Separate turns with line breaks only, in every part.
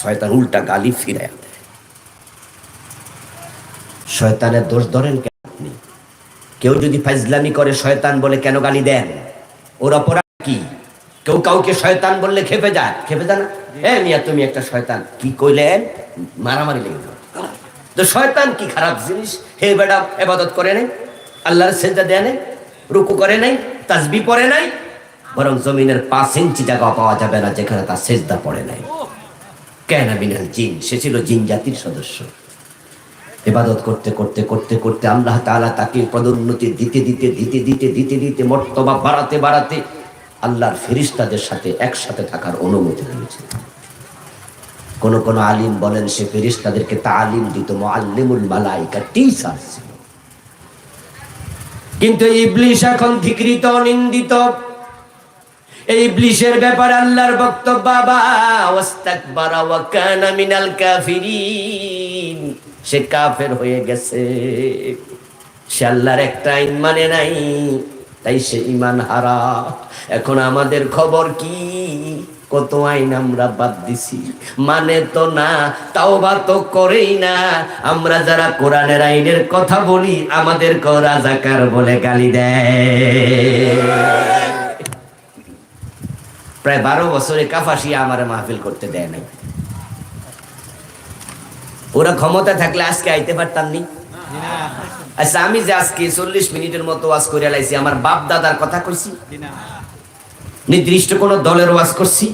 শয়তান উল্টা গালি ফিরে শয়তানের দোষ ধরেন কেন আপনি? কেউ যদি ফাইজলামি করে, শয়তান বলে কেন গালি দেন? ওর অপরাধ কি? কেউ কাউকে শয়তান বললে খেপে যায়। খেপে যায় না? এ মিয়া, তুমি একটা শয়তান। কি কইলেন? মারামারি লেগে। তো শয়তান কি খারাপ জিনিস? হে বেড়া এবাদত করে নাই? আল্লাহর সেজদা দেয় নাই? রুকু করে নাই? তাসবি পড়ে নাই? বরং জমিনের পাঁচ ইঞ্চি জায়গা পাওয়া যাবে না, যেখানে তার সেজদা পড়ে নাই। কেন বিনাল জিন? সে ছিল জিন জাতির সদস্য। ইবাদত করতে করতে করতে করতে আল্লাহ তাআলা তাকে পদোন্নতি দিতে দিতে দিতে দিতে দিতে দিতে মর্তবা বাড়াতে বাড়াতে আল্লাহর ফেরিস্তাদের সাথে একসাথে থাকার অনুমতি দিয়েছে কোন কোন আলিম বলেন, সে ফেরিস্তাদেরকে তালিম দিত, মুআল্লিমুল মালাইকা, টিচার ছিল। কিন্তু ইবলিশ এখন ধিকৃত নিন্দিত এই ইবলিশের ব্যাপারে আল্লাহর বক্তব্য, বাবা মিনাল সে কাফের হয়ে গেছে। সে আল্লাহর একটা আইন মানে নাই, তাই সে ইমান হারা। এখন আমাদের খবর কি? কত আইন আমরা বাদ দিছি। মানে তো না তাও বা তো করেই না। আমরা যারা কোরআনের আইনের কথা বলি আমাদের রাজাকার বলে গালি দেয়। প্রায় বারো বছরে কাফাসিয়া আমার মাহফিল করতে দেয় নাই। ওরা ক্ষমতা থাকলে আজকে আইতে পারতাম নি? আচ্ছা আমি যে আজকে চল্লিশ মিনিটের মতো ওয়াজ করে লাইছি, আমার বাপ দাদার কথা কইছি? নির্দিষ্ট কোন দলের ওয়াজ করছি?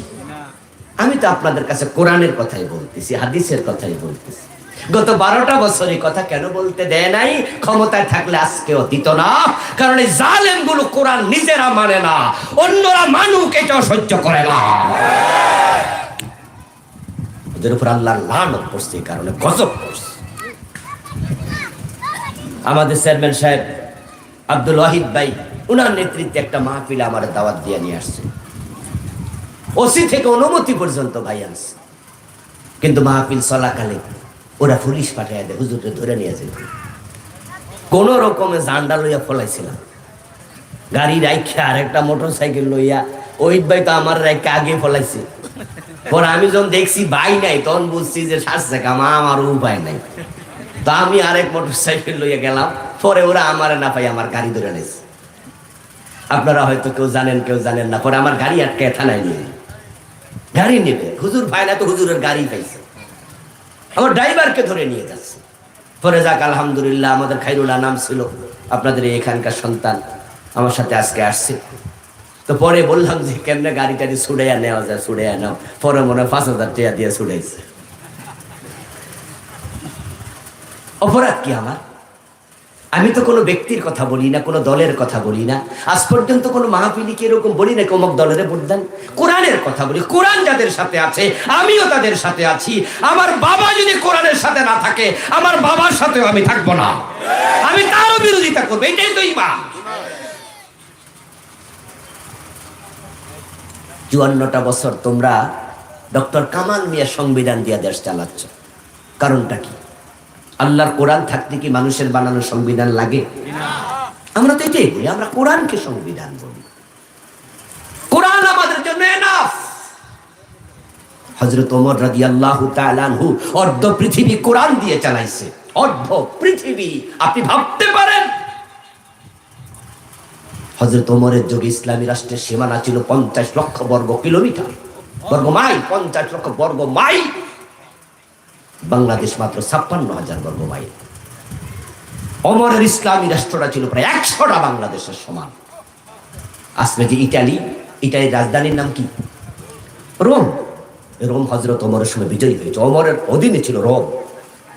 আমি তো আপনাদের কাছে কোরআনের কথাই বলতেছি, হাদিসের কথাই বলতেছি। গত বারোটা বছরের কথা কেন বলতে দেয় নাই? ক্ষমতায় থাকলে আজকেও দিত না। কারণ এই জালেমগুলো কোরআন নিজেরা মানে না। অন্যরা মানুক এটাও সহ্য করে না। ওদের উপর আল্লাহ কারণে গজব আমাদের চেয়ারম্যান সাহেব আব্দুল ওয়াহিদ ভাই, উনার নেতৃত্বে একটা মাহফিল আমার দাওয়াত দিয়ে নিয়ে আসছে। ওসি থেকে অনুমতি পর্যন্ত ভাই আনছে। কিন্তু মাহফিল চলাকালে ওরা পুলিশ পাঠিয়ে দেয়, হুজুরকে ধরে নিয়ে যেত। কোন রকমে জান্ডা লইয়া ফলাইছিলাম। গাড়ি রাইখা আর একটা মোটর সাইকেল লইয়া ওই ভাই তো আমার রাইখা আগে ফলাইছে। পরে আমি যখন দেখছি ভাই নাই, তখন বুঝছি যে শাসছে কামা আমার উপায় নাই। তা আমি আরেক মোটর সাইকেল লইয়া গেলাম, পরে ওরা আমার না পাই আমার গাড়ি ধরে নিয়েছে। আপনারা হয়তো কেউ জানেন কেউ জানেন না, পরে আমার গাড়ি আটকে থানায় নিয়ে গাড়ি নেবে হুজুর পায় না তো হুজুরের গাড়ি পাইছে। আমার ড্রাইভারকে ধরে নিয়ে যাচ্ছে। পরে যাক, আলহামদুলিল্লাহ, আমাদের খাইরুল্লাহ নাম ছিল, আপনাদের এখানকার সন্তান আমার সাথে আজকে আসছে। তো পরে বললাম যে, কেমনে গাড়ি টাড়ি ছুড়াইয়া নেওয়া যায়, ছুড়াইয়া নাও। পরে মনে পাঁচ হাজার টাকা দিয়ে ছুড়াইছে। অপরাধ কি আমার? আমি তো কোনো ব্যক্তির কথা বলি না, কোনো দলের কথা বলি না। আজ পর্যন্ত কোনো মাহফিলিকে এরকম বলি না কমক দলের ভোট দেন কোরআনের কথা বলি, কোরআন যাদের সাথে আছে, আমিও তাদের সাথে আছি। আমার বাবা যদি কোরআনের সাথে না থাকে, আমার বাবার সাথেও আমি থাকব না। আমি তারও বিরোধিতা করব, এটাই তো ইমান। চুয়ান্নটা বছর তোমরা ডক্টর কামাল মিয়া সংবিধান দিয়া দেশ চালাচ্ছ। কারণটা কি? আল্লাহর কোরআন থাকতে কি মানুষের বানানো সংবিধান লাগে? আমরা তো এটাই বলি, আমরা কোরআনকে সংবিধান বলি। কোরআন আমাদের জন্য হজরত ওমর রাজি আল্লাহ তালানহু অর্ধ পৃথিবী কোরআন দিয়ে চালাইছে। অর্ধ পৃথিবী, আপনি ভাবতে পারেন? হজরত ওমরের যুগে ইসলামী রাষ্ট্রের সীমানা ছিল পঞ্চাশ লক্ষ বর্গ কিলোমিটার। বর্গ মাইল, পঞ্চাশ লক্ষ বর্গ মাইল। বাংলাদেশ মাত্র ছাপ্পান্ন হাজার বর্গ মাইল। অমরের ইসলামী রাষ্ট্রটা ছিল প্রায় একশোটা বাংলাদেশের সমান। আজকে যে ইটালি, ইটালির রাজধানীর নাম কি? রোম। রোম হজরত অমরের সময় বিজয়ী হয়েছে। অমরের অধীনে ছিল রোম।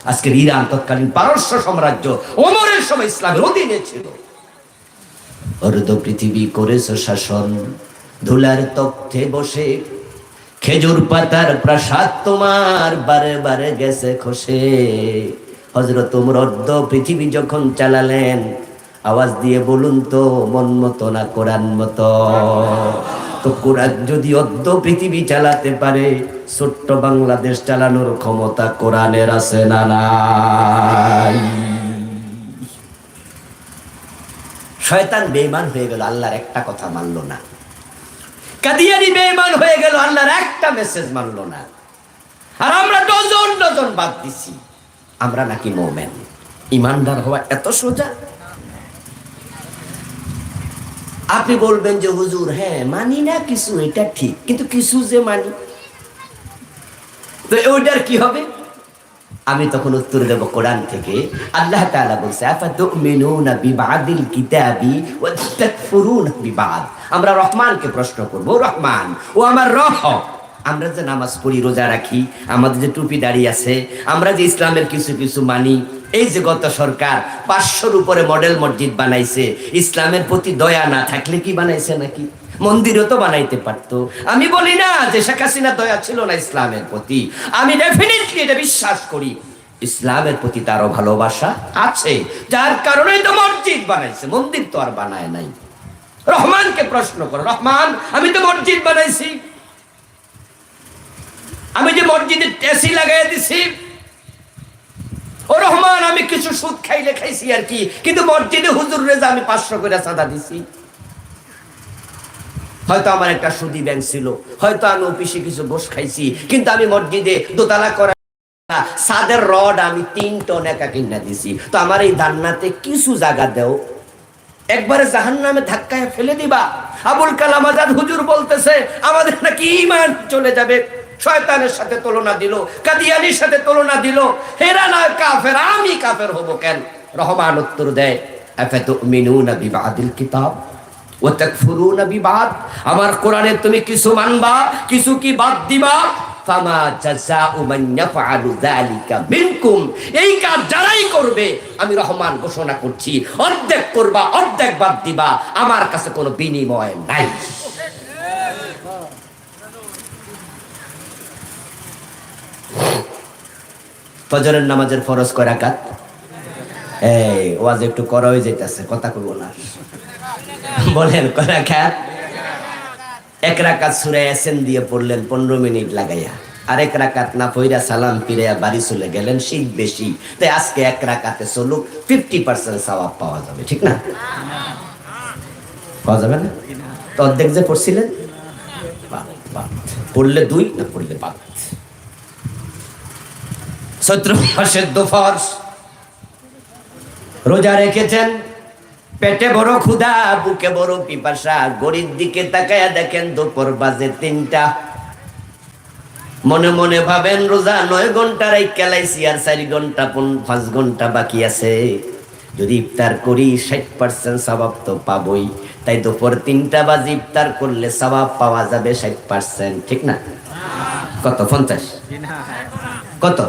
আজকের ইরান তৎকালীন পারস্য সাম্রাজ্য অমরের সময় ইসলামের অধীনে ছিল। অর্ধ পৃথিবী করেছ শাসন। ধুলার তথ্যে বসে খেজুর পাতার প্রাসাদ তোমার বারে বারে গেছে খসে। হজরত উমর অর্ধ পৃথিবী যখন চালালেন, আওয়াজ দিয়ে বলুন তো, মন মতো না কোরআন মতো? তো কোরআন যদি অর্ধ পৃথিবী চালাতে পারে, ছোট্ট বাংলাদেশ চালানোর ক্ষমতা কোরআনের আছে না নাই? শয়তান বেইমান হয়ে গেল, আল্লাহর একটা কথা মানলো না। কাদিয়ানি বেঈমান হয়ে গেল, আল্লাহর একটা মেসেজ মানলো না। আর আমরা ডজন ডজন বাদ দিছি। আমরা নাকি মোমেন। ইমানদার হওয়া এত সোজা। আপনি বলবেন যে, হুজুর হ্যাঁ মানি না কিছু, এটা ঠিক। কিন্তু কিছু যে মানি, তো ওইটার কি হবে? আমি তখন উত্তর দেব কোরআন থেকে। আল্লাহ তাআলা বলছে, আফাতুমিনুনা বিবাদিল কিতাবি ওয়া বিবাদ? আমরা রহমানকে প্রশ্ন করব, রহমান, ও আমার রহ আমরা যে নামাজ পড়ি, রোজা রাখি, আমাদের যে টুপি দাঁড়িয়ে আছে, আমরা যে ইসলামের কিছু কিছু মানি, এই যে গত সরকার পাঁচশোর উপরে মডেল মসজিদ বানাইছে, ইসলামের প্রতি দয়া না থাকলে কি বানাইছে নাকি? মন্দিরও তো বানাইতে পারতো। আমি বলি না যে শেখ হাসিনা দয়া ছিল না ইসলামের প্রতি। আমি ডেফিনেটলি এটা বিশ্বাস করি। ইসলামের প্রতি তারও ভালোবাসা আছে। যার কারণেই তো মসজিদ বানাইছে। মন্দির তো আর বানায় নাই। রহমানকে প্রশ্ন করো। রহমান, আমি তো মসজিদ বানাইছি। আমি যে মসজিদে এসি লাগাই দিছি। ও রহমান, আমি কিছু সুদ খাইলে খাইছি আর কি। কিন্তু মসজিদে হুজুর রেজা আমি পাঁচশো করে চাঁদা দিছি। হয়তো আমার একটা সুদি ব্যাংক ছিল, হয়তো আমি অফিসে কিছু বস খাইছি, কিন্তু আমি মসজিদে দোতলা করা সাদের রড আমি তিন টন একা কিনা দিছি। তো আমার এই দান্নাতে কিছু জায়গা দেও। একবারে জাহান নামে ধাক্কায় ফেলে দিবা। আবুল কালাম আজাদ হুজুর বলতেছে, আমাদের নাকি ইমান চলে যাবে। শয়তানের সাথে তুলনা দিল, কাদিয়ানির সাথে তুলনা দিল। হেরা না কাফের, আমি কাফের হব কেন? রহমান উত্তর দেয় এফে তো আফাতুমিনুনা বিবাদিল কিতাব? আমার কোরআনে তুমি কিছু মানবা, কিছু কি বাদ দিবা? আমি রহমান ঘোষণা করছি, অর্ধেক করবা, অর্ধেক বাদ দিবা। আমার কাছে কোনো বিনিময় নাই। ফজরের নামাজের ফরজ কয় রাকাত? এই, ওয়াজ একটু করা হয়ে যাইতেছে, কথা কইব না। বলেন কয় রাকাত এক রাকাত সুরে এসেন দিয়ে পড়লেন পনেরো মিনিট লাগাইয়া। আর এক রাকাত না পইরা সালাম ফিরাইয়া বাড়ি চলে গেলেন শীত বেশি। তাই আজকে এক রাকাতে চলুক ফিফটি পার্সেন্ট সওয়াব পাওয়া যাবে, ঠিক না? পাওয়া যাবে না? তো অর্ধেক যে পড়ছিলেন। পড়লে দুই না পড়লে বাদ চৈত্র মাসের দুফর রোজা রেখেছেন? পেটে বড় ক্ষুধা, বুকে বড় পিপাসা গরিব দিকে তাকায়া দেখেন দুপুর বাজে তিনটা। মনে মনে ভাবেন, রোজা নয় ঘণ্টার এই কেলাইছি আর চারি ঘণ্টা পাঁচ ঘণ্টা বাকি আছে। যদি ইফতার করি, ষাট পার্সেন্ট স্বভাব তো পাবই। তাই দুপুর তিনটা বাজে ইফতার করলে স্বভাব পাওয়া যাবে ষাট পার্সেন্ট ঠিক না? কত? পঞ্চাশ? কত?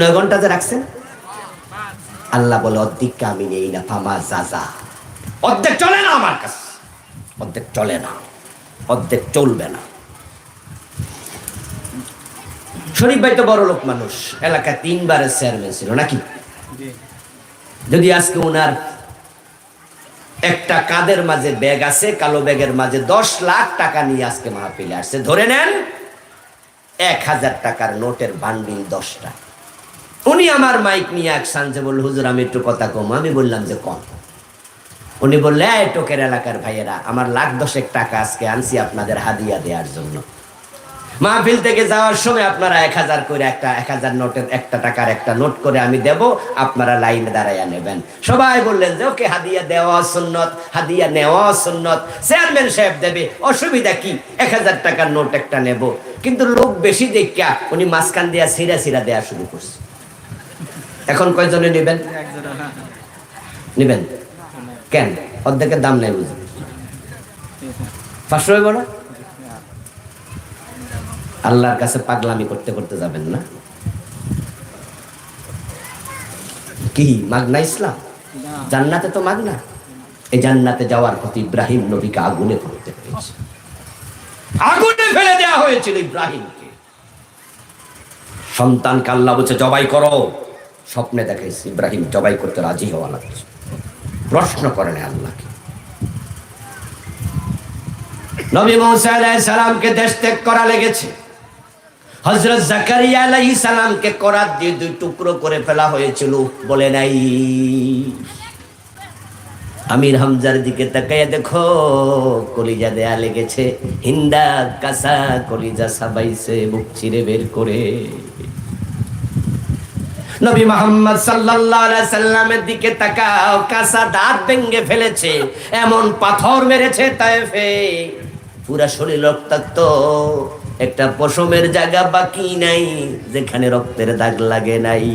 নয় ঘণ্টা যে রাখছেন? আল্লাহ বলে অর্ধেক আমি নেই না ফামা জাজা অর্ধেক চলে না আমার কাছে। অর্ধেক চলে না। অর্ধেক চলবে না। শরীফ ভাই তো বড় লোক মানুষ। এলাকায় তিনবারের চেয়ারম্যান ছিল নাকি? যদি আজকে ওনার একটা কাদের মাঝে ব্যাগ আছে কালো ব্যাগের মাঝে দশ লাখ টাকা নিয়ে আজকে মাহফিলে আসছে ধরে নেন এক হাজার টাকার নোটের বান্ডিল দশটা। উনি আমার মাইক নিয়ে এক সানছে বলল, হুজুর, আমি একটু কথা কম। আমি বললাম যে, কম। উনি বললে এই টোকের এলাকার ভাইয়েরা, আমার লাখ দশেক টাকা আজকে আনছি আপনাদের হাদিয়া দেওয়ার জন্য। মাহফিল থেকে যাওয়ার সময় আপনারা এক হাজার করে একটা, এক হাজার নোটের একটা টাকার একটা নোট করে আমি দেব, আপনারা লাইনে দাঁড়াইয়া নেবেন। সবাই বললেন যে, ওকে, হাদিয়া দেওয়া সুন্নত, হাদিয়া নেওয়া সুন্নত। চেয়ারম্যান সাহেব দেবে, অসুবিধা কি? এক হাজার টাকার নোট একটা নেব। কিন্তু লোক বেশি দেখা উনি মাঝখান দিয়া সিরা সিরা দেওয়া শুরু করছে। এখন কয়জনে নেবেন? নেবেন। কেন? অর্ধেকের দাম নেই বুঝি। পাঁচশো হইব না? আল্লাহর কাছে পাগলামি করতে করতে যাবেন না? কি, মাগনা ইসলাম? জান্নাতে তো মাগনা। এই জান্নাতে যাওয়ার প্রতি ইব্রাহিম নবীকে আগুনে হয়েছে আগুনে ফেলে দেওয়া হয়েছিল ইব্রাহিমকে। সন্তানকে আল্লাহ বলছে, জবাই করো। স্বপ্নে দেখাইছে ইব্রাহিম জবাই করতে রাজি হওয়া লাগছে। প্রশ্ন করেন আল্লাহকে। নবী মৌসা সালামকে দেশ ত্যাগ করা লেগেছে। হজরত জাকারিয়া আলাইহিস সালামকে করাত দিয়ে দুই টুকরো করে ফেলা হয়েছিল, বলে নাই। আমির হামজার দিকে তাকাইয়া দেখো, কলিজা দেয়া লেগেছে, হিন্দা কাসা কলিজা সাবাইছে, বুক চিরে বের করে। নবী মোহাম্মদ সাল্লাল্লাহু আলাইহি সাল্লামের দিকে তাকাও কাসা দাঁত ভেঙে ফেলেছে, এমন পাথর মেরেছে তায়েফে। পুরা শরীর রক্তাক্ত, একটা পশমের জায়গা বাকি নাই, যেখানে রক্তের দাগ লাগে নাই।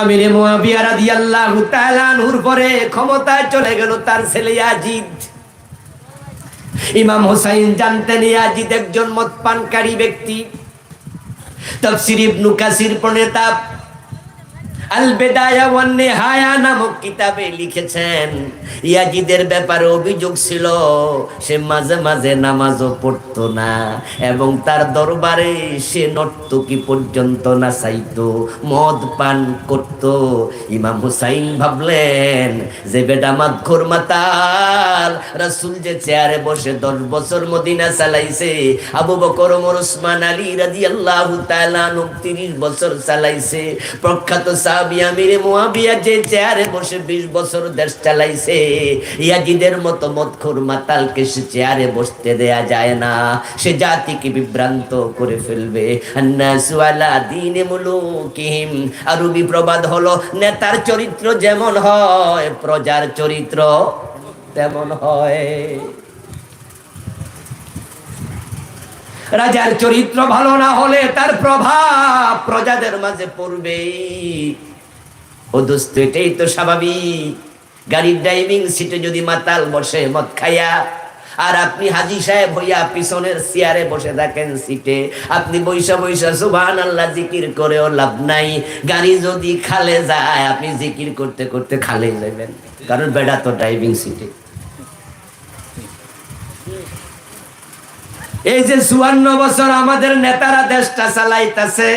আমিরে মুয়াবিয়া রাদিয়াল্লাহু তাআলা নূর পরে ক্ষমতায় চলে গেল তার ছেলে ইয়াজিদ। ইমাম হোসাইন জানতেন, ইয়াজিদ একজন মদ পানকারী ব্যক্তি। তাফসীর ইবনু কাসির প্রণেতা আল নামক কিতাবে লিখেছেন। ইয়াজিদের ব্যাপারে অভিযোগ ছিল, সে মাঝে মাঝে নামাজও পড়তো না এবং তার দরবারে সে নর্তকী পর্যন্ত না চাইতো মদ পান করত। ইমাম হুসাইন ভাবলেন, যে বেডা মাতখোর মাতাল, রাসূল যে চেয়ারে বসে দশ বছর মদিনা চালাইছে, আবু বকর, ওমর, ওসমান, আলী রাদিয়াল্লাহু তাআলা 30 বছর চালাইছে, প্রখ্যাত মুয়াবিয়া যে চেয়ারে বসে 20 বছর দেশ চালাইছে, ইয়াজিদের মতো মতখোর মাতালকে সে চেয়ারে বসতে দেয়া যায় না। সে জাতিকে বিভ্রান্ত করে ফেলবে। আরবি প্রবাদ হলো, নেতার চরিত্র যেমন হয়, প্রজার চরিত্র তেমন হয়। রাজার চরিত্র ভালো না হলে তার প্রভাব প্রজাদের মাঝে পড়বেই। ও এটাই তো স্বাভাবিক। গাড়ির ড্রাইভিং সিটে যদি মাতাল বসে মদ খাইয়া, আর আপনি হাজি সাহেব হইয়া পিছনের চেয়ারে বসে থাকেন সিটে, আপনি বৈশা বৈশা সুবহান আল্লাহ জিকির করেও লাভ নাই। গাড়ি যদি খালে যায়, আপনি জিকির করতে করতে খালে যাবেন। কারণ বেড়া তো ড্রাইভিং সিটে। এই যে চুয়ান্ন বছর আমাদের নেতারা দেশটা চালাইতেছে,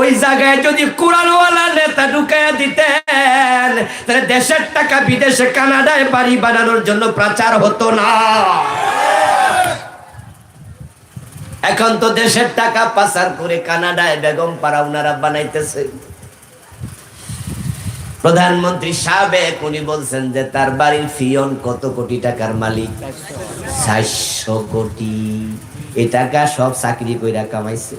ওই জায়গায় যদি কোরআনওয়ালা নেতা ঢুকাইয়া দিতেন, তাহলে দেশের টাকা বিদেশে কানাডায় বাড়ি বানানোর জন্য প্রচার হতো না। এখন তো দেশের টাকা পাচার করে কানাডায় বেগম পাড়া উনারা বানাইতেছে। প্রধানমন্ত্রী সাবেক, উনি বলছেন যে তার বাড়ির ফিয়ন কত কোটি টাকার মালিক? চারশো কোটি। এ টাকা সব চাকরি কইরা কামাইছে।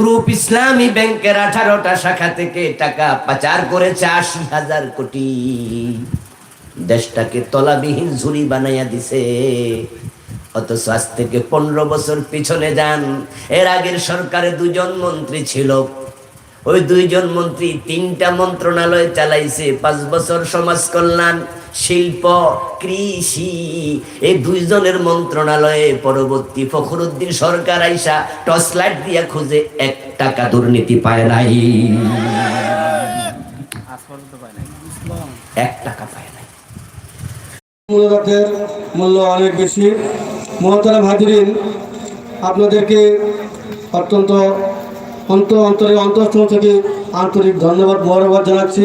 গ্রুপ ইসলামী ব্যাংকের আঠারোটা শাখা থেকে টাকা পাচার করেছে আশি হাজার কোটি। দেশটাকে তলাবিহীন বানাইয়া দিছে। অথচ আজ থেকে পনেরো বছর পিছনে যান। এর আগের সরকারে দুজন মন্ত্রী ছিল। ওই দুইজন মন্ত্রী তিনটা মন্ত্রণালয় চালাইছে। পাঁচ বছর সমাজ কল্যাণ। শিল্প, কৃষি, এই দুইজনের মন্ত্রণালয়ে পরবর্তী ফখরুদ্দিন সরকার আইসা টর্চ লাইট দিয়া খুঁজে এক টাকা দুর্নীতি পায় নাই। এক টাকা পায় নাই।
মূল্যবাদের মূল্য অনেক বেশি। মহতারাম হাজিরিন আপনাদেরকে অত্যন্ত অন্ত অন্তরে অন্তঃস্থল থেকে আন্তরিক ধন্যবাদ, মোবারকবাদ জানাচ্ছি।